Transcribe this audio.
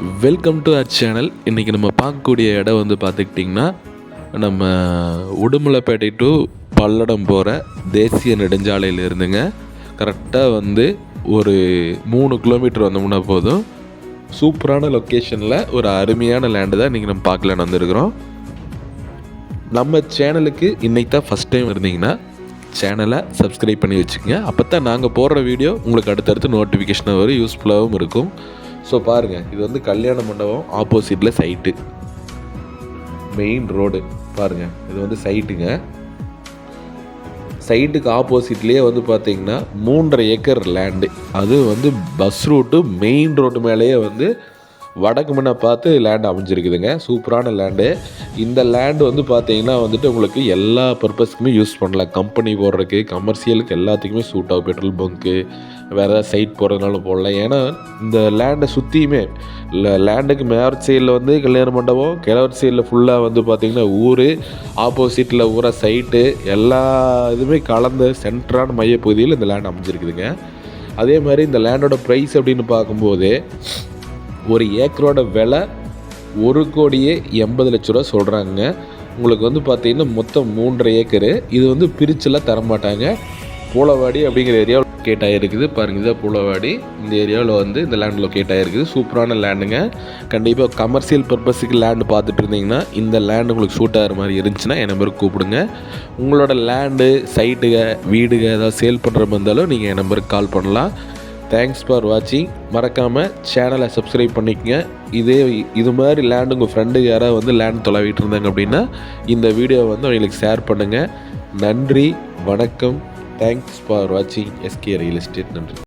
Welcome to our channel இன்றைக்கி நம்ம பார்க்கக்கூடிய இடம் வந்து பார்த்துக்கிட்டிங்கன்னா நம்ம உடுமலைப்பேட்டை டு பல்லடம் போகிற தேசிய நெடுஞ்சாலையில் இருந்துங்க. கரெக்டாக வந்து ஒரு மூணு கிலோமீட்டர் வந்தோம்னா போதும். சூப்பரான லொக்கேஷனில் ஒரு அருமையான லேண்டு தான் இன்றைக்கி நம்ம பார்க்கலான்னு வந்திருக்கிறோம். நம்ம சேனலுக்கு இன்றைக்கி தான் ஃபஸ்ட் டைம் இருந்தீங்கன்னா சேனலை சப்ஸ்கிரைப் பண்ணி வச்சுக்கோங்க. அப்போ தான் நாங்கள் போடுற வீடியோ உங்களுக்கு அடுத்தடுத்து நோட்டிஃபிகேஷன் வரும் யூஸ்ஃபுல்லாகவும் இருக்கும். ஸோ பாருங்கள் இது வந்து கல்யாண மண்டபம் ஆப்போசிட்டில் சைட்டு மெயின் ரோடு பாருங்கள் இது வந்து சைட்டுங்க சைட்டுக்கு ஆப்போசிட்லேயே வந்து பார்த்திங்கன்னா மூன்றரை ஏக்கர் லேண்டு அது வந்து பஸ் ரூட்டு மெயின் ரோட்டு மேலேயே வந்து வடக்கு முன்ன பார்த்து லேண்ட் அமைஞ்சிருக்குதுங்க. சூப்பரான லேண்டு இந்த லேண்டு வந்து பார்த்தீங்கன்னா வந்துட்டு உங்களுக்கு எல்லா பர்பஸ்க்குமே யூஸ் பண்ணலாம். கம்பெனி போடுறதுக்கு கமர்ஷியலுக்கு எல்லாத்துக்குமே சூட் ஆகும். பெட்ரோல் பங்க்கு வேறு ஏதாவது சைட் போகிறதுனால போடலாம். ஏன்னா இந்த லேண்டை சுற்றியுமே இல்லை லேண்டுக்கு மேற்கு சைடில் வந்து கல்யாண மண்டபம் கிழவர் சைடில் ஃபுல்லாக வந்து பார்த்திங்கன்னா ஊர் ஆப்போசிட்டில் ஊர சைட்டு எல்லா இதுவுமே கலந்த சென்ட்ரான மையப்பகுதியில் இந்த லேண்ட் அமைஞ்சிருக்குதுங்க. அதே மாதிரி இந்த லேண்டோட ப்ரைஸ் அப்படின்னு பார்க்கும்போது ஒரு ஏக்கரோட விலை ஒரு கோடியே எண்பது லட்ச ரூபா சொல்கிறாங்க உங்களுக்கு வந்து பார்த்தீங்கன்னா மொத்தம் மூன்றரை ஏக்கரு. இது வந்து பிரிச்செல்லாம் தரமாட்டாங்க. பூலவாடி அப்படிங்கிற ஏரியாவில் லொக்கேட் ஆகிருக்குது பாருங்கள் இதான் பூலவாடி. இந்த ஏரியாவில் வந்து இந்த லேண்ட் லொக்கேட் ஆகிருக்குது சூப்பரான லேண்டுங்க கண்டிப்பாக கமர்ஷியல் பர்பஸுக்கு லேண்டு பார்த்துட்டு இருந்தீங்கன்னா இந்த லேண்டு உங்களுக்கு சூட் ஆகிற மாதிரி இருந்துச்சுன்னா என் நம்பருக்கு கூப்பிடுங்க. உங்களோட லேண்டு சைட்டுக வீடுக ஏதாவது சேல் பண்ணுற மாதிரி இருந்தாலும் நீங்கள் என் நம்பருக்கு கால் பண்ணலாம். தேங்க்ஸ் ஃபார் வாட்சிங் மறக்காமல் சேனலை சப்ஸ்கிரைப் பண்ணிக்கங்க. இதே இது மாதிரி லேண்ட் உங்கள் ஃப்ரெண்டு யாராவது வந்து லேண்ட் தொலைவிட்டு இருந்தாங்க அப்படின்னா இந்த வீடியோவை வந்து அவங்களுக்கு ஷேர் பண்ணுங்கள் நன்றி வணக்கம். தேங்க்ஸ் ஃபார் வாட்சிங் எஸ்கே ரியல் எஸ்டேட் நன்றி.